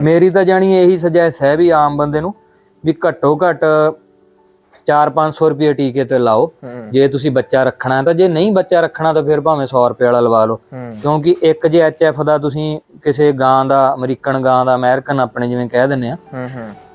ਮੇਰੀ ਤਾਂ ਜਾਣੀ ਇਹੀ ਸੁਜੈਸ ਹੈ ਵੀ ਆਮ ਬੰਦੇ ਨੂੰ ਵੀ ਘੱਟੋ ਘੱਟ 4-500 ਰੁਪਏ ਟੀਕੇ ਤੇ ਲਾਓ। ਜੇ ਤੁਸੀਂ ਬੱਚਾ ਰੱਖਣਾ ਤਾਂ ਜੇ ਨਹੀਂ ਬੱਚਾ ਰੱਖਣਾ ਤਾਂ ਫਿਰ ਭਾਵੇਂ 100 ਰੁਪਏ ਵਾਲਾ ਲਵਾ ਲਓ। ਕਿਉਂਕਿ ਇੱਕ ਜੇ ਐਚਐਫ ਦਾ ਤੁਸੀਂ ਕਿਸੇ ਗਾਂ ਦਾ ਅਮਰੀਕਨ ਗਾਂ ਦਾ ਅਮਰੀਕਨ ਆਪਣੇ ਜਿਵੇਂ ਕਹਿ ਦਿੰਦੇ ਆ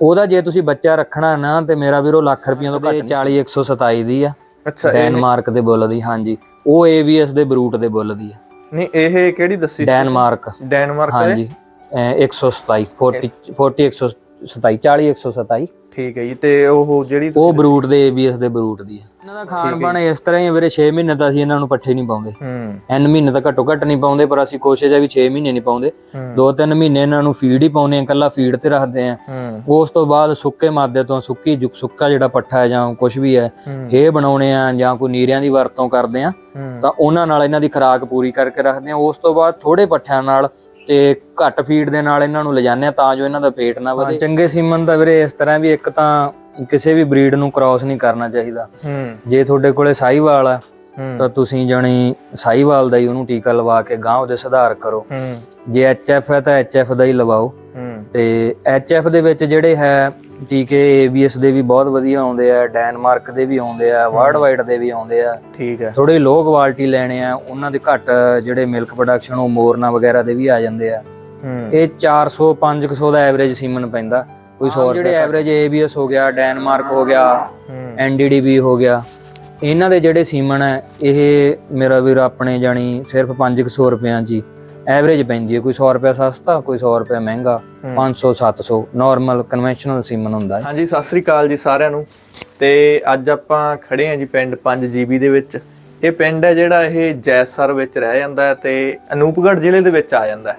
ਉਹਦਾ ਜੇ ਤੁਸੀਂ ਬੱਚਾ ਰੱਖਣਾ ਨਾ ਤੇ ਮੇਰਾ ਵੀਰੋ ਲੱਖ ਰੁਪਈਆ ਤੋਂ ਘੱਟ 40 127 ਦੀ ਆ। ਅੱਛਾ ਡੈਨਮਾਰਕ ਦੇ ਬੁੱਲ ਦੀ ਹਾਂਜੀ। ਉਹ ਏਬੀਐਸ ਦੇ ਬਰੂਟ ਦੇ ਬੁੱਲ ਦੀ ਆ। ਨਹੀਂ ਇਹ ਕਿਹੜੀ ਦੱਸੀ? ਡੈਨਮਾਰਕ। ਡੈਨਮਾਰਕ ਹਾਂਜੀ। 127 40 40 127 40 127 ਠੀਕ ਹੈ ਜੀ ਤੇ ਉਹ ਜਿਹੜੀ ਉਹ ਬਰੂਟ ਦੇ ਏਬੀਐਸ ਦੇ ਬਰੂਟ ਦੀ ਆ ਇਹਨਾਂ ਦਾ ਖਾਣ ਪਾਣ ਇਸ ਤਰ੍ਹਾਂ ਹੀ ਆ ਵੀਰੇ 6 ਮਹੀਨੇ ਤਾਂ ਅਸੀਂ ਇਹਨਾਂ ਨੂੰ ਪੱਠੇ ਨਹੀਂ ਪਾਉਂਦੇ। ਹੂੰ। ਐਨ ਮਹੀਨੇ ਤਾਂ ਘੱਟੋ ਘੱਟ ਨਹੀਂ ਪਾਉਂਦੇ ਪਰ ਅਸੀਂ ਕੋਸ਼ਿਸ਼ ਹੈ ਵੀ 6 ਮਹੀਨੇ ਨਹੀਂ ਪਾਉਂਦੇ। ਦੋ ਤਿੰਨ ਮਹੀਨੇ ਇਹਨਾਂ ਨੂੰ ਫੀਡ ਹੀ ਪਾਉਂਦੇ ਆ ਕੱਲਾ ਫੀਡ ਤੇ ਰੱਖਦੇ ਆ ਹੂੰ। ਉਸ ਤੋਂ ਬਾਅਦ ਸੁੱਕੇ ਮਾਦੇ ਤੋਂ ਸੁੱਕੀ ਸੁੱਕਾ ਜਿਹੜਾ ਪੱਠਾ ਹੈ ਜਾਂ ਕੁਝ ਵੀ ਹੈ ਇਹ ਬਣਾਉਣੇ ਆ ਜਾਂ ਕੋਈ ਨੀਰਿਆਂ ਦੀ ਵਰਤੋਂ ਕਰਦੇ ਆ ਤਾਂ ਉਹਨਾਂ ਨਾਲ ਇਹਨਾਂ ਦੀ ਖੁਰਾਕ ਪੂਰੀ ਕਰਕੇ ਰੱਖਦੇ ਆ ਉਸ ਤੋਂ ਬਾਅਦ ਥੋੜੇ ਪੱਠਿਆਂ ਨਾਲ ਤੇ ਘੱਟ ਫੀਡ ਦੇ ਨਾਲ ਇਹਨਾਂ ਨੂੰ ਲਿਜਾਣੇ ਆ ਤਾਂ ਜੋ ਇਹਨਾਂ ਦਾ ਪੇਟ ਨਾ ਵਧੇ। ਚੰਗੇ ਸੀਮਨ ਦਾ ਵੀਰੇ ਇਸ ਤਰ੍ਹਾਂ ਵੀ ਇੱਕ ਤਾਂ ਕਿਸੇ ਵੀ ਬਰੀਡ ਨੂੰ ਕ੍ਰਾਸ ਨਹੀਂ ਕਰਨਾ ਚਾਹੀਦਾ। ਹੂੰ। ਜੇ ਤੁਹਾਡੇ ਕੋਲੇ ਸਾਈਵਾਲ ਆ ਤਾਂ ਤੁਸੀਂ ਜਣੀ ਸਾਈਵਾਲ ਦਾ ਹੀ ਉਹਨੂੰ ਟੀਕਾ ਲਵਾ ਕੇ ਗਾਂ ਉਹਦੇ ਸੁਧਾਰ ਕਰੋ। ਹੂੰ। ਜੇ ਐਚਐਫ ਹੈ ਤਾਂ ਐਚਐਫ ਦਾ ਹੀ ਲਵਾਓ। ਹੂੰ। ਤੇ ਐਚਐਫ ਦੇ ਵਿੱਚ ਜਿਹੜੇ ਹੈ ਟੀਕੇ ਏਬੀਐਸ ਦੇ ਵੀ ਬਹੁਤ ਵਧੀਆ ਆਉਂਦੇ ਆ ਡੈਨਮਾਰਕ ਦੇ ਵੀ ਆਉਂਦੇ ਆ ਵਰਲਡ ਵਾਈਡ ਦੇ ਵੀ ਆਉਂਦੇ ਆ। ਠੀਕ ਹੈ। ਥੋੜੇ ਲੋ ਕੁਆਲਿਟੀ ਲੈਣੇ ਆ ਉਹਨਾਂ ਦੇ ਘੱਟ ਜਿਹੜੇ ਮਿਲਕ ਪ੍ਰੋਡਕਸ਼ਨ ਉਹ ਮੋਰਨਾ ਵਗੈਰਾ ਦੇ ਵੀ ਆ ਜਾਂਦੇ ਆ। ਇਹ 400 500 ਦਾ ਐਵਰੇਜ ਸੀਮਨ ਪੈਂਦਾ। ਕੋਈ 100 ਜਿਹੜੇ ਐਵਰੇਜ ਏਬੀਐਸ ਹੋ ਗਿਆ ਡੈਨਮਾਰਕ ਹੋ ਗਿਆ ਐਨਡੀਡੀਬੀ ਹੋ ਗਿਆ। ਇਹਨਾਂ ਦੇ ਜਿਹੜੇ ਸੀਮਨ ਹੈ ਇਹ ਮੇਰਾ ਵੀਰ ਆਪਣੇ ਜਾਣੀ ਸਿਰਫ 500 ਰੁਪਿਆਂ ਹੀ ਐਵਰੇਜ ਪੈਂਦੀ ਹੈ ਕੋਈ 100 ਰੁਪਿਆ ਸਸਤਾ ਕੋਈ 100 ਰੁਪਿਆ ਮਹਿੰਗਾ 500 700 ਨਾਰਮਲ ਕਨਵੈਨਸ਼ਨਲ ਸੀਮਨ ਹੁੰਦਾ ਹੈ। ਹਾਂਜੀ ਸਤਿ ਸ੍ਰੀ ਅਕਾਲ ਜੀ ਸਾਰਿਆਂ ਨੂੰ। ਤੇ ਅੱਜ ਆਪਾਂ ਖੜੇ ਆਂ ਜੀ ਪਿੰਡ 5 ਜੀਬੀ ਦੇ ਵਿੱਚ। ਇਹ ਪਿੰਡ ਹੈ ਜਿਹੜਾ ਇਹ ਜੈਸਰ ਵਿੱਚ ਰਹਿ ਜਾਂਦਾ ਹੈ ਤੇ ਅਨੂਪਗੜ੍ਹ ਜ਼ਿਲ੍ਹੇ ਦੇ ਵਿੱਚ ਆ ਜਾਂਦਾ ਹੈ।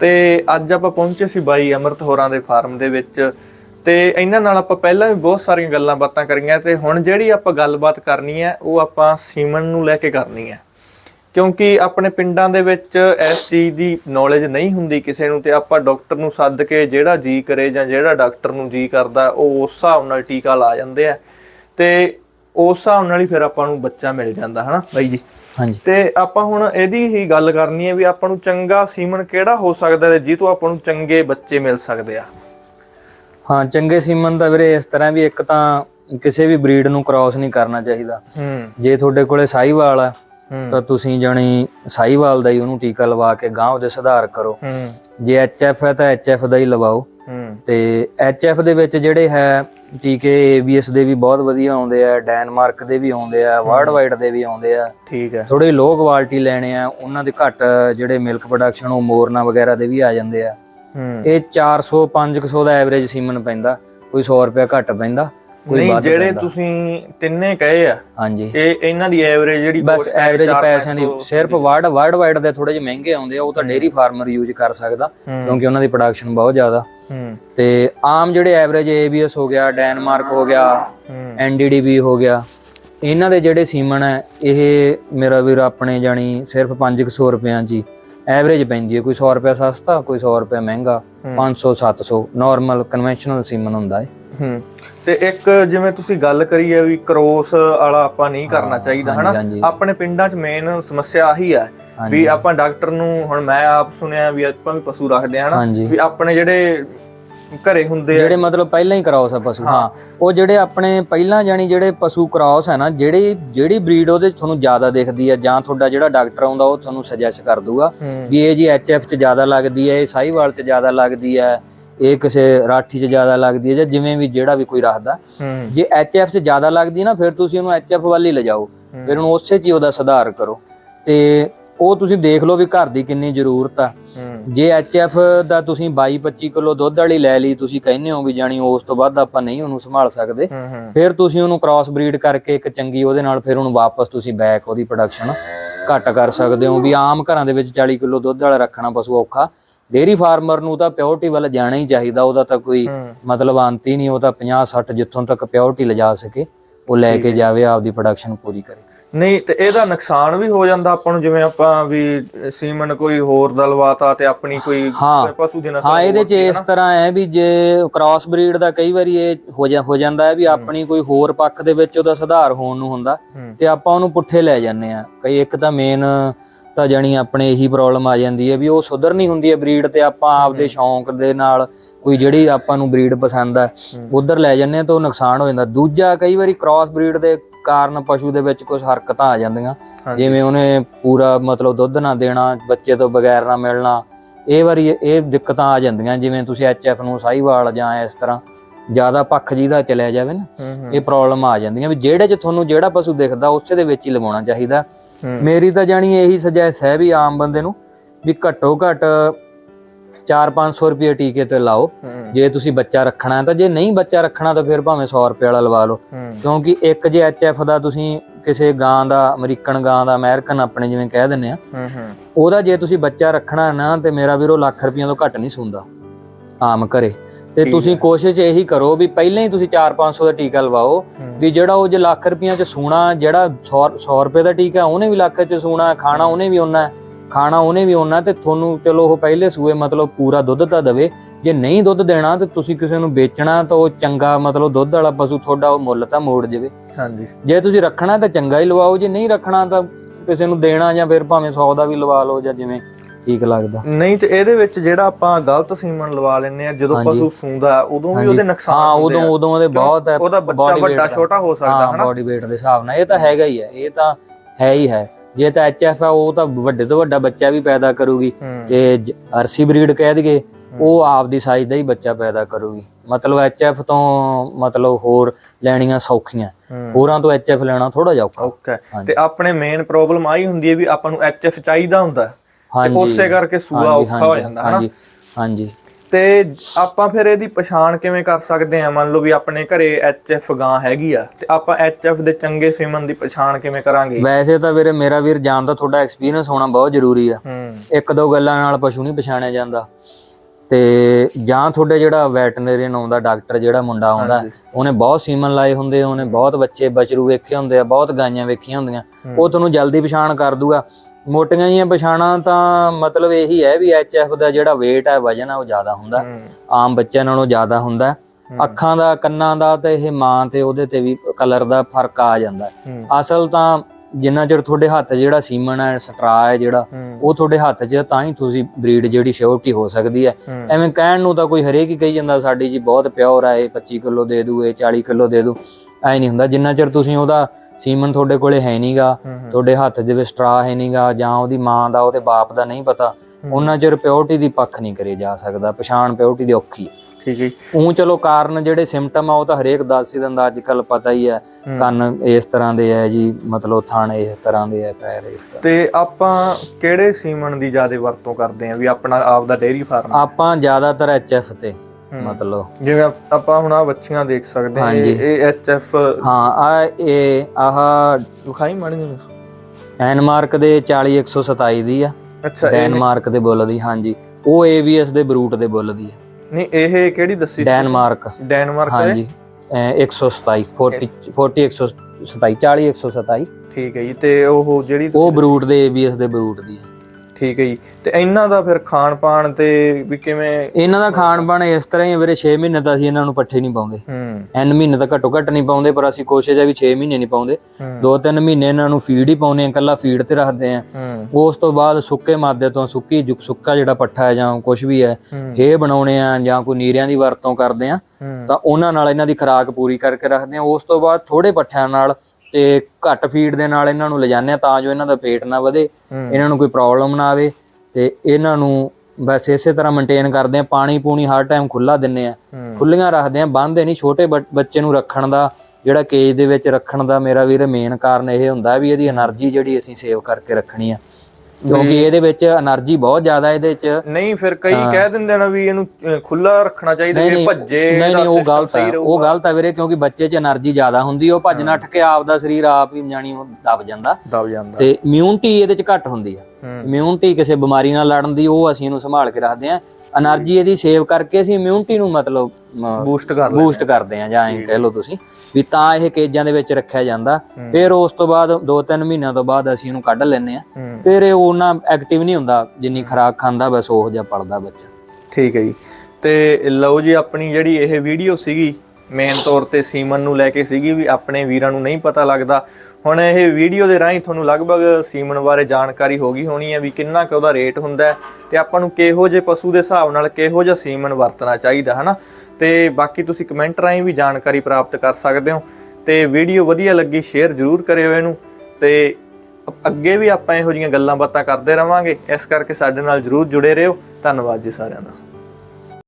ਤੇ ਅੱਜ ਆਪਾਂ ਪਹੁੰਚੇ ਸੀ ਬਾਈ ਅਮਰਤ ਹੋਰਾਂ ਦੇ ਫਾਰਮ ਦੇ ਵਿੱਚ। ਤੇ ਇਹਨਾਂ ਨਾਲ ਆਪਾਂ ਪਹਿਲਾਂ ਵੀ ਬਹੁਤ ਸਾਰੀਆਂ ਗੱਲਾਂ ਬਾਤਾਂ ਕਰੀਆਂ ਤੇ ਹੁਣ ਜਿਹੜੀ ਆਪਾਂ ਗੱਲਬਾਤ ਕਰਨੀ ਹੈ ਉਹ ਆਪਾਂ ਸੀਮਨ ਨੂੰ ਲੈ ਕੇ ਕਰਨੀ ਹੈ। ਕਿਉਂਕਿ ਆਪਣੇ ਪਿੰਡਾਂ ਦੇ ਵਿੱਚ ਇਸ ਚੀਜ਼ ਦੀ ਨੌਲੇਜ ਨਹੀਂ ਹੁੰਦੀ ਕਿਸੇ ਨੂੰ ਤੇ ਆਪਾਂ ਡਾਕਟਰ ਨੂੰ ਸੱਦ ਕੇ ਜਿਹੜਾ ਜੀ ਕਰੇ ਜਾਂ ਜਿਹੜਾ ਡਾਕਟਰ ਨੂੰ ਜੀ ਕਰਦਾ ਉਹ ਉਸ ਹਿਸਾਬ ਨਾਲ ਟੀਕਾ ਲਾ ਜਾਂਦੇ ਆ ਤੇ ਉਸ ਹਿਸਾਬ ਨਾਲ ਹੀ ਫਿਰ ਆਪਾਂ ਨੂੰ ਬੱਚਾ ਮਿਲ ਜਾਂਦਾ ਹਨਾ ਬਾਈ ਜੀ? ਹਾਂਜੀ। ਤੇ ਆਪਾਂ ਹੁਣ ਇਹਦੀ ਹੀ ਗੱਲ ਕਰਨੀ ਹੈ ਵੀ ਆਪਾਂ ਨੂੰ ਚੰਗਾ ਸੀਮਨ ਕਿਹੜਾ ਹੋ ਸਕਦਾ ਤੇ ਜਿਹ ਤੋਂ ਆਪਾਂ ਨੂੰ ਚੰਗੇ ਬੱਚੇ ਮਿਲ ਸਕਦੇ ਆ। ਹਾਂ ਚੰਗੇ ਸੀਮਨ ਦਾ ਵੀਰੇ ਇਸ ਤਰ੍ਹਾਂ ਵੀ ਇੱਕ ਤਾਂ ਕਿਸੇ ਵੀ ਬਰੀਡ ਨੂੰ ਕ੍ਰਾਸ ਨਹੀਂ ਕਰਨਾ ਚਾਹੀਦਾ। ਹੂੰ। ਜੇ ਤੁਹਾਡੇ ਕੋਲੇ ਸਾਈਵਾਲ ਆ ਤਾਂ ਤੁਸੀਂ ਜਣੀ ਸਾਈਵਾਲ ਦਾ ਹੀ ਉਹਨੂੰ ਟੀਕਾ ਲਵਾ ਕੇ ਗਾਂ ਉਹਦੇ ਸੁਧਾਰ ਕਰੋ। ਜੇ ਐਚਐਫ ਹੈ ਤਾਂ ਐਚਐਫ ਦਾ ਹੀ ਲਵਾਓ। ਤੇ ਐਚਐਫ ਦੇ ਵਿੱਚ ਜਿਹੜੇ ਹੈ ਟੀਕੇ ਏਬੀਐਸ ਦੇ ਵੀ ਬਹੁਤ ਵਧੀਆ ਆਉਂਦੇ ਆ ਡੈਨਮਾਰਕ ਦੇ ਵੀ ਆਉਂਦੇ ਆ ਵਰਲਡ ਵਾਈਡ ਦੇ ਵੀ ਆਉਂਦੇ ਆ। ਠੀਕ ਹੈ। ਥੋੜੇ ਲੋ ਕੁਆਲਿਟੀ ਲੈਣੇ ਆ ਉਹਨਾਂ ਦੇ ਘੱਟ ਜਿਹੜੇ ਮਿਲਕ ਪ੍ਰੋਡਕਸ਼ਨ ਉਹ ਮੋਰਨਾ ਵਗੈਰਾ ਦੇ ਵੀ ਆ ਜਾਂਦੇ ਆ। ਇਹ 400 500 ਦਾ ਐਵਰੇਜ ਸੀਮਨ ਪੈਂਦਾ ਕੋਈ 100 ਰੁਪਏ ਘੱਟ ਪੈਂਦਾ। ਨਹੀਂ ਜਿਹੜੇ ਤੁਸੀਂ ਤਿੰਨੇ ਕਹੇ ਆ ਹਾਂਜੀ। ਇਹ ਇਹਨਾਂ ਦੀ ਐਵਰੇਜ ਜਿਹੜੀ ਬਸ ਐਵਰੇਜ ਪੈਸਿਆਂ ਦੀ ਸਿਰਫ ਵਰਲਡ ਵਰਲਡ ਵਾਈਡ ਦੇ ਥੋੜੇ ਜਿਹੇ ਮਹਿੰਗੇ ਆਉਂਦੇ ਆ ਉਹ ਤਾਂ ਡੇਰੀ ਫਾਰਮਰ ਯੂਜ਼ ਕਰ ਸਕਦਾ ਕਿਉਂਕਿ ਉਹਨਾਂ ਦੀ ਪ੍ਰੋਡਕਸ਼ਨ ਬਹੁਤ ਜ਼ਿਆਦਾ। ਤੇ ਆਮ ਜਿਹੜੇ ਐਵਰੇਜ ਏਬੀਐਸ ਹੋ ਗਿਆ ਡੈਨਮਾਰਕ ਹੋ ਗਿਆ ਐਨਡੀਡੀਬੀ ਹੋ ਗਿਆ ਇਹਨਾਂ ਦੇ ਜਿਹੜੇ ਸੀਮਨ ਹੈ ਇਹ ਮੇਰਾ ਵੀਰ ਆਪਣੇ ਜਾਣੀ ਸਿਰਫ 500 ਰੁਪਿਆਂ ਹੀ ਐਵਰੇਜ ਪੈਂਦੀ ਹੈ। ਕੋਈ 100 ਰੁਪਿਆ ਸਸਤਾ ਕੋਈ 100 ਰੁਪਿਆ ਮਹਿੰਗਾ 500 700 ਨਾਰਮਲ ਕਨਵੈਨਸ਼ਨਲ ਸੀਮਨ ਹੁੰਦਾ ਹੈ ਹੂੰ। ਤੇ ਇੱਕ ਜਿਵੇਂ ਤੁਸੀਂ ਗੱਲ ਕਰੀ ਹੈ ਵੀ ਕ੍ਰੋਸ ਵਾਲਾ ਆਪਾਂ ਨਹੀਂ ਕਰਨਾ ਚਾਹੀਦਾ ਹਨਾ। ਆਪਣੇ ਪਿੰਡਾਂ 'ਚ ਮੇਨ ਸਮੱਸਿਆ ਆਹੀ ਆ ਵੀ ਆਪਾਂ ਡਾਕਟਰ ਨੂੰ ਹੁਣ ਮੈਂ ਆਪ ਸੁਣਿਆ ਵੀ ਆਪਾਂ ਵੀ ਪਸ਼ੂ ਰੱਖਦੇ ਆ ਹਨਾ? ਵੀ ਆਪਣੇ ਜਿਹੜੇ ਘਰੇ ਹੁੰਦੇ ਆ। ਜਿਹੜੇ ਮਤਲਬ ਪਹਿਲਾਂ ਹੀ ਕ੍ਰਾਸ ਆ ਪਸ਼ੂ ਹਾਂ। ਉਹ ਜਿਹੜੇ ਆਪਣੇ ਪਹਿਲਾਂ ਜਾਨੀ ਜਿਹੜੇ ਪਸ਼ੂ ਕ੍ਰਾਸ ਹੈ ਨਾ ਜਿਹੜੀ ਜਿਹੜੀ ਬਰੀਡ ਉਹਦੇ ਤੁਹਾਨੂੰ ਜ਼ਿਆਦਾ ਦਿਖਦੀ ਹੈ ਜਾਂ ਤੁਹਾਡਾ ਜਿਹੜਾ ਡਾਕਟਰ ਆਉਂਦਾ ਉਹ ਤੁਹਾਨੂੰ ਸੁਜੈਸਟ ਕਰ ਦੂਗਾ। ਵੀ ਇਹ ਜੀ ਐਚਐਫ 'ਚ ਜ਼ਿਆਦਾ ਲੱਗਦੀ ਹੈ ਇਹ ਸਾਈਵਾਲ 'ਚ ਜ਼ਿਆਦਾ ਲੱਗਦੀ ਹੈ ਇਹ ਕਿਸੇ ਰਾਠੀ 'ਚ ਜ਼ਿਆਦਾ ਲੱਗਦੀ ਹੈ ਜਾਂ ਜਿਵੇਂ ਵੀ ਜਿਹੜਾ ਵੀ ਕੋਈ ਰੱਖਦਾ। ਜੇ ਐਚਐਫ 'ਚ ਜ਼ਿਆਦਾ ਲੱਗਦੀ ਨਾ ਫਿਰ ਤੁਸੀਂ ਉਹਨੂੰ ਐਚਐਫ ਵੱਲ ਹੀ ਲਿਜਾਓ। ਫਿਰ ਉਹਨੂੰ ਉਸੇ 'ਚ ਹੀ ਉਹਦਾ ਸੁਧਾਰ ਕਰੋ। ਤੇ ਉਹ ਤੁਸੀਂ ਦੇਖ ਲਓ ਵੀ ਘਰ ਦੀ ਕਿੰਨੀ ਜ਼ਰੂਰਤ ਆ। ਜੇ ਐਚਐਫ ਦਾ ਤੁਸੀਂ 22 25 ਕਿਲੋ ਦੁੱਧ ਵਾਲੀ ਲੈ ਲਈ ਤੁਸੀਂ ਕਹਿੰਦੇ ਹੋ ਵੀ ਜਾਣੀ ਉਸ ਤੋਂ ਵੱਧ ਆਪਾਂ ਨਹੀਂ ਉਹਨੂੰ ਸੰਭਾਲ ਸਕਦੇ। ਫਿਰ ਤੁਸੀਂ ਉਹਨੂੰ ਕ੍ਰਾਸ ਬਰੀਡ ਕਰਕੇ ਇੱਕ ਚੰਗੀ ਉਹਦੇ ਨਾਲ ਫਿਰ ਉਹਨੂੰ ਵਾਪਸ ਤੁਸੀਂ ਬੈਕ ਉਹਦੀ ਪ੍ਰੋਡਕਸ਼ਨ ਘੱਟ ਕਰ ਸਕਦੇ ਹੋ ਵੀ ਆਮ ਘਰਾਂ ਦੇ ਵਿੱਚ 40 ਕਿਲੋ ਦੁੱਧ ਵਾਲਾ ਰੱਖਣਾ ਪਸ਼ੂ ਔਖਾ। ਡੇਰੀ ਫਾਰਮਰ ਨੂੰ ਤਾਂ ਪਿਓਰਟੀ ਵੱਲ ਜਾਣਾ ਹੀ ਚਾਹੀਦਾ ਉਹਦਾ ਤਾਂ ਕੋਈ। ਮਤਲਬ ਅੰਤ ਹੀ ਨਹੀਂ ਉਹ ਤਾਂ 50 60 ਜਿੱਥੋਂ ਤੱਕ ਪਿਓਰਟੀ ਲਿਜਾ ਸਕੇ ਉਹ ਲੈ ਕੇ ਜਾਵੇ ਆਪਦੀ ਪ੍ਰੋਡਕਸ਼ਨ ਪੂਰੀ ਕਰੇ। ਨਹੀਂ ਤੇ ਇਹਦਾ ਨੁਕਸਾਨ ਵੀ ਹੋ ਜਾਂਦਾ ਆਪਾਂ ਨੂੰ ਜਿਵੇਂ ਆਪਾਂ ਵੀ ਸੀਮਨ ਕੋਈ ਹੋਰ ਦਾ ਲਵਾਤਾ ਤੇ ਆਪਣੀ ਕੋਈ। ਪਸ਼ੂ ਦੀ ਨਸਲ ਹਾਂ ਇਹਦੇ 'ਚ ਇਸ ਤਰ੍ਹਾਂ ਹੈ ਵੀ ਜੇ ਕ੍ਰਾਸ ਬਰੀਡ ਦਾ ਕਈ ਵਾਰੀ ਇਹ ਹੋ ਜਾ ਹੋ ਜਾਂਦਾ ਹੈ ਵੀ ਆਪਣੀ ਕੋਈ ਹੋਰ ਪੱਖ ਦੇ ਵਿੱਚ ਉਹਦਾ ਸੁਧਾਰ ਹੋਣ ਨੂੰ ਹੁੰਦਾ। ਤੇ ਆਪਾਂ ਉਹਨੂੰ ਪੁੱਠੇ ਲੈ ਜਾਂਦੇ ਆ ਕਈ ਇੱਕ ਤਾਂ ਮੇਨ ਤਾਂ ਜਾਣੀ ਆਪਣੇ ਇਹੀ ਪ੍ਰੋਬਲਮ ਆ ਜਾਂਦੀ ਹੈ ਵੀ ਉਹ ਸੁਧਰ ਨਹੀਂ ਹੁੰਦੀ ਹੈ ਬਰੀਡ ਤੇ ਆਪਾਂ ਆਪਦੇ ਸ਼ੌਂਕ ਦੇ ਨਾਲ ਕੋਈ ਜਿਹੜੀ ਆਪਾਂ ਨੂੰ ਬਰੀਡ ਪਸੰਦ ਆ ਉਧਰ ਲੈ ਜੰਨੇ ਆ ਤਾਂ ਉਹ ਨੁਕਸਾਨ ਹੋ ਜਾਂਦਾ। ਦੂਜਾ ਕਈ ਵਾਰੀ ਕ੍ਰਾਸ ਬਰੀਡ ਦੇ ਕਾਰਨ ਪਸ਼ੂ ਦੇ ਵਿੱਚ ਕੁਝ ਹਰਕਤਾਂ ਆ ਜਾਂਦੀਆਂ। ਜਿਵੇਂ ਉਹਨੇ ਪੂਰਾ ਮਤਲਬ ਦੁੱਧ ਨਾ ਦੇਣਾ ਬੱਚੇ ਤੋਂ ਬਗੈਰ ਨਾ ਮਿਲਣਾ ਇਹ ਵਾਰੀ ਇਹ ਦਿੱਕਤਾਂ ਆ ਜਾਂਦੀਆਂ ਜਿਵੇਂ ਤੁਸੀਂ ਐਚਐਫ ਨੂੰ ਸਾਹੀਵਾਲ ਜਾਂ ਇਸ ਤਰ੍ਹਾਂ ਜ਼ਿਆਦਾ ਪੱਖ ਜਿਹਦਾ ਚਲਿਆ ਜਾਵੇ ਨਾ ਇਹ ਪ੍ਰੋਬਲਮ ਆ ਜਾਂਦੀਆਂ ਵੀ ਜਿਹੜੇ ਚ ਤੁਹਾਨੂੰ ਜਿਹੜਾ ਪਸ਼ੂ ਦਿਖਦਾ ਉਸੇ ਦੇ ਵਿੱਚ ਹੀ ਲਵਾਉਣਾ ਚਾਹੀਦਾ। ਮੇਰੀ ਤਾਂ ਜਾਣੀ ਇਹੀ ਸੁਜੈਸ ਹੈ ਵੀ ਆਮ ਬੰਦੇ ਨੂੰ ਵੀ ਘੱਟੋ ਘੱਟ 4-500 ਰੁਪਏ ਟੀਕੇ ਤੇ ਲਾਓ। ਜੇ ਤੁਸੀਂ ਬੱਚਾ ਰੱਖਣਾ ਹੈ ਤਾਂ ਜੇ ਨਹੀਂ ਬੱਚਾ ਰੱਖਣਾ ਤਾਂ ਫਿਰ ਭਾਵੇਂ 100 ਰੁਪਏ ਵਾਲਾ ਲਵਾ ਲਓ। ਕਿਉਂਕਿ ਇੱਕ ਜੇ ਐਚਐਫ ਦਾ ਤੁਸੀਂ ਕਿਸੇ ਗਾਂ ਦਾ ਅਮਰੀਕਨ ਗਾਂ ਦਾ ਅਮਰੀਕਨ ਆਪਣੇ ਜਿਵੇਂ ਕਹਿ ਦਿੰਦੇ ਆ ਉਹਦਾ ਜੇ ਤੁਸੀਂ ਬੱਚਾ ਰੱਖਣਾ ਨਾ ਤੇ ਮੇਰਾ ਵੀਰੋ ਲੱਖ ਰੁਪਈਆਂ ਤੋਂ ਘੱਟ ਨਹੀਂ ਸੁੰਦਾ ਆਮ ਘਰੇ। ਤੇ ਤੁਸੀਂ ਕੋਸ਼ਿਸ਼ ਇਹੀ ਕਰੋ ਵੀ ਪਹਿਲਾਂ ਹੀ ਤੁਸੀਂ 4-500 ਦਾ ਟੀਕਾ ਲਵਾਓ। ਵੀ ਜਿਹੜਾ ਉਹ ਜੇ ਲੱਖ ਰੁਪਈਆਂ ਚ ਸੂਣਾ ਜਿਹੜਾ 100 100 ਰੁਪਏ ਦਾ ਟੀਕਾ ਉਹਨੇ ਵੀ ਲੱਖ ਚ ਸੂਣਾ ਖਾਣਾ ਉਹਨੇ ਵੀ ਉਹਨਾਂ ਖਾਣਾ ਉਹਨੇ ਵੀ ਉਹਨਾਂ ਤੇ ਤੁਹਾਨੂੰ ਚਲੋ ਉਹ ਪਹਿਲੇ ਸੂਏ ਮਤਲਬ ਪੂਰਾ ਦੁੱਧ ਤਾਂ ਦਵੇ ਜੇ ਨਹੀਂ ਦੁੱਧ ਦੇਣਾ ਤੇ ਤੁਸੀਂ ਕਿਸੇ ਨੂੰ ਵੇਚਣਾ ਤਾਂ ਉਹ ਚੰਗਾ ਮਤਲਬ ਦੁੱਧ ਵਾਲਾ ਪਸ਼ੂ ਤੁਹਾਡਾ ਉਹ ਮੁੱਲ ਤਾਂ ਮੋੜ ਜਾਵੇ ਹਾਂਜੀ ਜੇ ਤੁਸੀਂ ਰੱਖਣਾ ਤਾਂ ਚੰਗਾ ਹੀ ਲਵਾਓ ਜੇ ਨਹੀਂ ਰੱਖਣਾ ਤਾਂ ਕਿਸੇ ਨੂੰ ਦੇਣਾ ਜਾਂ ਫਿਰ ਭਾਵੇਂ 100 ਦਾ ਵੀ ਲਵਾ ਲਓ ਜਾਂ ਜਿਵੇਂ ਠੀਕ ਲੱਗਦਾ ਨਹੀਂ ਤੇ ਇਹਦੇ ਵਿੱਚ ਜਿਹੜਾ ਆਪਾਂ ਗਲਤ ਸੀਮਨ ਲਵਾ ਲੈਨੇ ਆ ਜਦੋਂ। ਪਸ਼ੂ ਸੂੰਦਾ ਉਦੋਂ ਵੀ। ਉਹਦੇ ਨੁਕਸਾਨ ਹਾਂ ਉਦੋਂ। ਉਦੋਂ ਉਹਦੇ? ਬਹੁਤ ਹੈ ਉਹਦਾ ਬੱਚਾ ਵੱਡਾ। ਛੋਟਾ ਹੋ ਸਕਦਾ ਹਾਂ ਹਨਾ ਬੋਡੀ weight ਦੇ ਹਿਸਾਬ ਨਾਲ ਇਹ ਤਾਂ ਹੈਗਾ ਹੀ ਹੈ ਇਹ ਤਾਂ ਹੈ ਹੀ ਹੈ ਜੇ ਤਾਂ ਐਚਐਫ ਹੈ ਉਹ ਤਾਂ ਵੱਡੇ ਤੋਂ ਵੱਡਾ ਬੱਚਾ ਵੀ ਪੈਦਾ ਕਰੂਗੀ ਤੇ ਅਰਸੀ ਬਰੀਡ ਕਹਿ ਦਈਏ ਉਹ ਆਪਦੀ ਸਾਈਜ਼ ਦਾ ਹੀ ਬੱਚਾ ਪੈਦਾ ਕਰੂਗੀ। ਮਤਲਬ ਐਚਐਫ ਤੋਂ ਮਤਲਬ ਹੋਰ ਲੈਣੀਆਂ ਸੌਖੀਆਂ। ਹੋਰਾਂ ਤੋਂ ਐਚਐਫ ਲੈਣਾ ਥੋੜਾ ਜਿਹਾ ਔਖਾ। ਓਕੇ। ਤੇ ਆਪਣੇ ਮੇਨ ਪ੍ਰੋਬਲਮ ਆਈ ਹੁੰਦੀ ਹੈ ਵੀ ਆਪਾਂ ਨੂੰ ਐਚਐਫ ਚਾਹੀਦਾ ਹੁੰਦਾ ਹਾਂਜੀ। ਉਸੇ ਕਰਕੇ ਸੂਆ ਔਖਾ ਹੋ ਜਾਂਦਾ ਹਾਂਜੀ ਹਾਂਜੀ। ਤੇ ਆਪਾਂ ਫਿਰ ਇਹਦੀ ਪਛਾਣ ਕਿਵੇਂ ਕਰ ਸਕਦੇ ਆ ਮੰਨ ਲਓ ਵੀ ਆਪਣੇ ਘਰੇ ਐਚਐਫ ਗਾਂ ਹੈਗੀ ਆ ਤੇ ਆਪਾਂ ਐਚਐਫ ਦੇ ਚੰਗੇ ਸੀਮਨ ਦੀ ਪਛਾਣ ਕਿਵੇਂ ਕਰਾਂਗੇ? ਵੈਸੇ ਤਾਂ ਵੀਰੇ ਮੇਰਾ ਵੀਰ ਜਾਣ ਦਾ ਤੁਹਾਡਾ ਐਕਸਪੀਰੀਅੰਸ ਹੋਣਾ ਬਹੁਤ ਜ਼ਰੂਰੀ ਆ। ਇੱਕ ਦੋ ਗੱਲਾਂ ਨਾਲ ਪਸ਼ੂ ਨਹੀਂ ਪਛਾਣਿਆ ਜਾਂਦਾ। ਤੇ ਜਾਂ ਤੁਹਾਡੇ ਜਿਹੜਾ ਵੈਟਰਨਰੀਅਨ ਆਉਂਦਾ ਡਾਕਟਰ ਜਿਹੜਾ ਮੁੰਡਾ ਆਉਂਦਾ। ਉਹਨੇ ਬਹੁਤ ਸੀਮਨ ਲਾਏ ਹੁੰਦੇ ਉਹਨੇ ਬਹੁਤ ਬੱਚੇ ਬਚਰੂ ਵੇਖੇ ਹੁੰਦੇ ਆ ਬਹੁਤ ਗਾਈਆਂ ਵੇਖੀਆਂ ਹੁੰਦੀਆਂ। ਉਹ ਤੁਹਾਨੂੰ ਜਲਦੀ ਪਛਾਣ ਕਰ ਦੂਗਾ। ਮੋਟੀਆਂ ਜੀਆਂ ਪਛਾਣਾਂ ਤਾਂ ਮਤਲਬ ਇਹੀ ਹੈ ਵੀ ਐਚਐਫ ਦਾ ਜਿਹੜਾ weight ਹੈ ਵਜਨ ਹੈ ਉਹ ਜ਼ਿਆਦਾ ਹੁੰਦਾ। ਆਮ ਬੱਚਿਆਂ ਨਾਲੋਂ ਜ਼ਿਆਦਾ ਹੁੰਦਾ। ਅੱਖਾਂ ਦਾ ਕੰਨਾਂ ਦਾ ਤੇ ਇਹ ਮਾਂ ਤੇ ਉਹਦੇ ਤੇ ਵੀ ਕਲਰ ਦਾ ਫ਼ਰਕ ਆ ਜਾਂਦਾ। ਅਸਲ ਤਾਂ ਜਿੰਨਾ ਚਿਰ ਤੁਹਾਡੇ ਹੱਥ ਜਿਹੜਾ ਸੀਮਨ ਹੈ ਸਟਰਾ ਹੈ ਜਿਹੜਾ ਉਹ ਤੁਹਾਡੇ ਹੱਥ 'ਚ ਤਾਂ ਹੀ ਤੁਸੀਂ ਬਰੀਡ ਜਿਹੜੀ ਸ਼ੋਰਟੀ ਹੋ ਸਕਦੀ ਹੈ। ਐਵੇਂ ਕਹਿਣ ਨੂੰ ਤਾਂ ਕੋਈ ਹਰੇਕ ਹੀ ਕਹੀ ਜਾਂਦਾ ਸਾਡੀ ਜੀ ਬਹੁਤ ਪਿਓਰ ਹੈ ਇਹ 25 ਕਿਲੋ ਦੇ ਦੂ ਇਹ 40 ਕਿਲੋ ਦੇ ਦੂ। ਐ ਨਹੀਂ ਹੁੰਦਾ। ਜਿੰਨਾ ਚਿਰ ਤੁਸੀਂ ਉਹਦਾ ਸੀਮਨ ਤੁਹਾਡੇ ਕੋਲੇ ਹੈ ਨਹੀਂਗਾ। ਤੁਹਾਡੇ ਹੱਥ ਦੇ ਵਿੱਚ ਸਟਰਾ ਹੈ ਨਹੀਂਗਾ ਜਾਂ ਉਹਦੀ ਮਾਂ ਦਾ ਉਹਦੇ ਬਾਪ ਦਾ ਨਹੀਂ ਪਤਾ ਉਹਨਾਂ ਚਿਰ ਪਿਓਰਟੀ ਦੀ ਪੱਖ ਨਹੀਂ ਕਰੇ ਜਾ ਸਕਦਾ ਪਛਾਣ ਪਿਓਰਟੀ ਦੀ ਔਖੀ ਹੈ ਠੀਕ ਹੈ। ਉਹ ਚਲੋ ਕਾਰਨ ਜਿਹੜੇ ਸਿੰਪਟਮ ਆ ਉਹ ਤਾਂ ਹਰੇਕ ਦੱਸ ਦਿੰਦਾ ਅੱਜ ਕੱਲ ਪਤਾ ਹੀ ਹੈ ਕੰਨ ਇਸ ਤਰ੍ਹਾਂ ਦੇ ਹੈ ਜੀ ਮਤਲਬ ਥਣ ਇਸ ਤਰ੍ਹਾਂ ਦੇ ਹੈ ਪੈਰ ਇਸ ਤਰ੍ਹਾਂ ਤੇ ਆਪਾਂ ਕਿਹੜੇ ਸੀਮਨ ਦੀ ਜ਼ਿਆਦਾ ਵਰਤੋਂ ਕਰਦੇ ਆ ਵੀ ਆਪਣਾ ਆਪ ਦਾ ਡੇਅਰੀ ਫਾਰਮ ਆਪਾਂ ਜ਼ਿਆਦਾਤਰ ਐਚਐਫ ਤੇ। ਮਤਲਬ। ਜਿਵੇਂ ਆਪ- ਆਪਾਂ ਹੁਣ ਆ ਬੱਚੀਆਂ ਦੇਖ ਸਕਦੇ ਆ ਹਾਂਜੀ। ਇਹ ਇਹ ਐਚਐਫ ਹਾਂ ਆ ਇਹ ਆਹ ਵਿਖਾਈ ਮਾੜੀ ਡੈਨਮਾਰਕ ਦੇ 40127 ਦੀ ਆ। ਅੱਛਾ ਇਹ ਡੈਨਮਾਰਕ ਦੇ ਬੁੱਲ ਦੀ ਹਾਂਜੀ। ਉਹ ABS ਦੇ ਬਰੂਟ ਦੇ ਬੁੱਲ ਦੀ ਆ। ਨਹੀਂ ਇਹ ਕਿਹੜੀ ਦੱਸੀ ਸੀ? ਡੈਨਮਾਰਕ ਡੈਨਮਾਰਕ ਦੇ? ਹਾਂਜੀ। ਅਹ 127 40 40 127 40 127 ਠੀਕ ਹੈ ਜੀ ਤੇ ਉਹ ਜਿਹੜੀ ਉਹ ਬਰੂਟ ਦੇ ABS ਦੇ ਬਰੂਟ ਦੀ ਆ। ਠੀਕ ਹੈ ਜੀ। ਤੇ ਇਹਨਾਂ ਦਾ ਫਿਰ ਖਾਣ ਪਾਣ ਤੇ ਵੀ ਕਿਵੇਂ? ਇਹਨਾਂ ਦਾ ਖਾਣ ਪਾਣ ਇਸ ਤਰ੍ਹਾਂ ਹੀ ਵੀਰੇ 6 ਮਹੀਨੇ ਤਾਂ ਅਸੀਂ ਇਹਨਾਂ ਨੂੰ ਪੱਠੇ ਨਹੀਂ ਪਾਉਂਦੇ। ਹੂੰ। ਐਨ ਮਹੀਨੇ ਤਾਂ ਘੱਟੋ ਘੱਟ ਨਹੀਂ ਪਾਉਂਦੇ ਪਰ ਅਸੀਂ ਕੋਸ਼ਿਸ਼ ਹੈ ਵੀ 6 ਮਹੀਨੇ ਨਹੀਂ ਪਾਉਂਦੇ। ਹੂੰ। ਦੋ ਤਿੰਨ ਮਹੀਨੇ ਇਹਨਾਂ ਨੂੰ ਫੀਡ ਹੀ ਪਾਉਂਦੇ ਆ ਇਕੱਲਾ ਫੀਡ ਤੇ ਰੱਖਦੇ ਆ। ਉਸ ਤੋਂ ਬਾਅਦ ਸੁੱਕੇ ਮਾਦੇ ਤੋਂ ਸੁੱਕੀ ਸੁੱਕਾ ਜਿਹੜਾ ਪੱਠਾ ਹੈ ਜਾਂ ਕੁਝ ਵੀ ਹੈ। ਇਹ ਬਣਾਉਣੇ ਆ ਜਾਂ ਕੋਈ ਨੀਰਿਆਂ ਦੀ ਵਰਤੋਂ ਕਰਦੇ ਆ ਤਾਂ ਉਹਨਾਂ ਨਾਲ ਇਹਨਾਂ ਦੀ ਖੁਰਾਕ ਪੂਰੀ ਕਰਕੇ ਰੱਖਦੇ ਆ। ਉਸ ਤੋਂ ਬਾਅਦ ਥੋੜੇ ਪੱਠਿਆਂ ਨਾਲ ਤੇ ਘੱਟ ਫੀਡ ਦੇ ਨਾਲ ਇਹਨਾਂ ਨੂੰ ਲਿਜਾਣੇ ਤਾਂ ਜੋ ਇਹਨਾਂ ਦਾ ਪੇਟ ਨਾ ਵਧੇ ਇਹਨਾਂ ਨੂੰ ਕੋਈ ਪ੍ਰੋਬਲਮ ਨਾ ਆਵੇ ਤੇ ਇਹਨਾਂ ਨੂੰ ਬਸ ਇਸੇ ਤਰ੍ਹਾਂ ਮੇਨਟੇਨ ਕਰਦੇ ਆ ਪਾਣੀ ਪੂਣੀ ਹਰ ਟਾਈਮ ਖੁੱਲਾ ਦਿੰਨੇ ਆ ਖੁੱਲੀਆਂ ਰੱਖਦੇ ਆ ਬੰਦੇ ਨਹੀਂ ਛੋਟੇ ਬੱਚੇ ਨੂੰ ਰੱਖਣ ਦਾ ਜਿਹੜਾ ਕੇਜ ਦੇ ਵਿੱਚ ਰੱਖਣ ਦਾ ਮੇਰਾ ਵੀਰ ਮੇਨ ਕਾਰਨ ਇਹ ਹੁੰਦਾ ਵੀ ਇਹਦੀ એનર્ਜੀ ਜਿਹੜੀ ਅਸੀਂ ਸੇਵ ਕਰਕੇ ਰੱਖਣੀ ਆ। ਕਿਉਂਕਿ ਇਹਦੇ ਵਿੱਚ એનર્ਜੀ ਬਹੁਤ ਜ਼ਿਆਦਾ ਇਹਦੇ ਚ ਨਹੀਂ ਫਿਰ ਕਈ ਕਹਿ ਦਿੰਦੇ ਨੇ ਵੀ ਇਹਨੂੰ ਖੁੱਲਾ ਰੱਖਣਾ ਚਾਹੀਦਾ ਕਿ ਭੱਜੇ ਨਹੀਂ ਨਹੀਂ ਉਹ ਗਲਤ ਹੈ ਉਹ ਗਲਤ ਹੈ ਵੀਰੇ ਕਿਉਂਕਿ ਬੱਚੇ ਚ એનર્ਜੀ ਜ਼ਿਆਦਾ ਹੁੰਦੀ ਉਹ ਭੱਜ ਨੱਠ ਕੇ ਆਪ ਦਾ ਸਰੀਰ ਆਪ ਹੀ ਜਾਣੀ ਦਬ ਜਾਂਦਾ। ਦਬ ਜਾਂਦਾ। ਤੇ ਇਮਿਊਨਿਟੀ ਇਹਦੇ ਚ ਘੱਟ ਹੁੰਦੀ ਆ। ਇਮਿਊਨਿਟੀ ਕਿਸੇ ਬਿਮਾਰੀ ਨਾਲ ਲੜਨ ਦੀ ਉਹ ਅਸੀਂ ਇਹਨੂੰ ਸੰਭਾਲ ਕੇ ਰੱਖਦੇ ਆ। એનર્ਜੀ ਇਹਦੀ ਸੇਵ ਕਰਕੇ ਅਸੀਂ ਇਮਿਊਨਿਟੀ ਨੂੰ ਮਤਲਬ ਬੂਸਟ ਕਰ ਬੂਸਟ ਕਰਦੇ ਆ ਜਾਂ ਐਂ ਕਹਿ ਲਓ ਤੁਸੀਂ ਵੀ ਤਾਂ ਇਹ ਕੇਜਾਂ ਦੇ ਵਿੱਚ ਰੱਖਿਆ ਜਾਂਦਾ। ਫਿਰ ਉਸ ਤੋਂ ਬਾਅਦ 2-3 ਮਹੀਨਿਆਂ ਤੋਂ ਬਾਅਦ ਅਸੀਂ ਇਹਨੂੰ ਕੱਢ ਲੈਂਦੇ ਆ। ਫਿਰ ਇਹ ਉਹਨਾਂ ਐਕਟਿਵ ਨਹੀਂ ਹੁੰਦਾ ਜਿੰਨੀ ਖੁਰਾਕ ਖਾਂਦਾ ਬਸ ਉਹ ਜਿਹਾ ਪੜਦਾ ਬੱਚਾ। ਠੀਕ ਹੈ ਜੀ। ਤੇ ਲਓ ਜੀ ਆਪਣੀ ਜਿਹੜੀ ਇਹ ਵੀਡੀਓ ਸੀਗੀ ਮੇਨ ਤੌਰ ਤੇ ਸੀਮਨ ਨੂੰ ਲੈ ਕੇ ਸੀਗੀ ਵੀ ਆਪਣੇ ਵੀਰਾਂ ਨੂੰ ਨਹੀਂ ਪਤਾ ਲੱਗਦਾ। ਹੁਣ ਇਹ ਵੀਡੀਓ ਦੇ ਰਾਹੀਂ ਤੁਹਾਨੂੰ ਲਗਭਗ ਸੀਮਨ ਬਾਰੇ ਜਾਣਕਾਰੀ ਹੋ ਗਈ ਹੋਣੀ ਹੈ ਵੀ ਕਿੰਨਾ ਕੁ ਉਹਦਾ ਰੇਟ ਹੁੰਦਾ ਤੇ ਆਪਾਂ ਨੂੰ ਕਿਹੋ ਜਿਹੇ ਪਸ਼ੂ ਦੇ ਹਿਸਾਬ ਨਾਲ ਕਿਹੋ ਜਿਹਾ ਸੀਮਨ ਵਰਤਣਾ ਚਾਹੀਦਾ ਹਨਾ? ਤੇ ਬਾਕੀ ਤੁਸੀਂ ਕਮੈਂਟ ਰਾਹੀਂ ਵੀ ਜਾਣਕਾਰੀ ਪ੍ਰਾਪਤ ਕਰ ਸਕਦੇ ਹੋ ਤੇ ਵੀਡੀਓ ਵਧੀਆ ਲੱਗੀ ਸ਼ੇਅਰ ਜ਼ਰੂਰ ਕਰਿਓ ਇਹਨੂੰ ਤੇ ਅੱਗੇ ਵੀ ਆਪਾਂ ਇਹੋ ਜਿਹੀਆਂ ਗੱਲਾਂ ਬਾਤਾਂ ਕਰਦੇ ਰਵਾਂਗੇ, ਇਸ ਕਰਕੇ ਸਾਡੇ ਨਾਲ ਜਰੂਰ ਜੁੜੇ ਰਹੋ, ਧੰਨਵਾਦ ਜੀ ਸਾਰਿਆਂ ਦਾ।